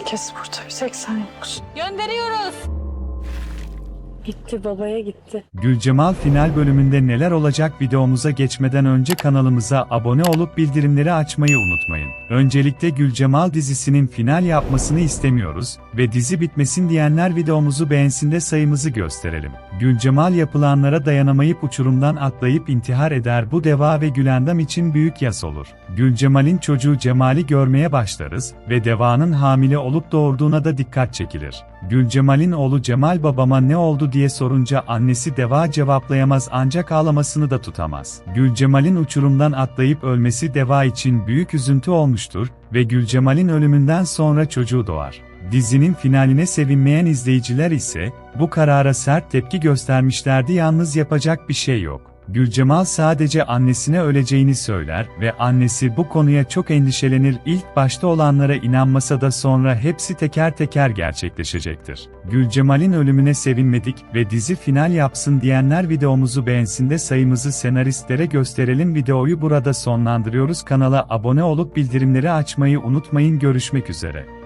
Herkes burada. Bir tek sen yoksun. Gönderiyoruz. Gitti babaya gitti. Gülcemal final bölümünde neler olacak videomuza geçmeden önce kanalımıza abone olup bildirimleri açmayı unutmayın. Öncelikle Gülcemal dizisinin final yapmasını istemiyoruz ve dizi bitmesin diyenler videomuzu beğensin de sayımızı gösterelim. Gülcemal yapılanlara dayanamayıp uçurumdan atlayıp intihar eder bu Deva ve Gülendam için büyük yas olur. Gülcemal'in çocuğu Cemal'i görmeye başlarız ve Deva'nın hamile olup doğurduğuna da dikkat çekilir. Gülcemal'in oğlu Cemal babama ne oldu diye sorunca annesi Deva cevaplayamaz ancak ağlamasını da tutamaz. Gülcemal'in uçurumdan atlayıp ölmesi Deva için büyük üzüntü olmuştur ve Gülcemal'in ölümünden sonra çocuğu doğar. Dizinin finaline sevinmeyen izleyiciler ise bu karara sert tepki göstermişlerdi yalnız yapacak bir şey yok. Gülcemal sadece annesine öleceğini söyler ve annesi bu konuya çok endişelenir. İlk başta olanlara inanmasa da sonra hepsi teker teker gerçekleşecektir. Gülcemal'in ölümüne sevinmedik ve dizi final yapsın diyenler videomuzu beğensin de sayımızı senaristlere gösterelim. Videoyu burada sonlandırıyoruz. Kanala abone olup bildirimleri açmayı unutmayın. Görüşmek üzere.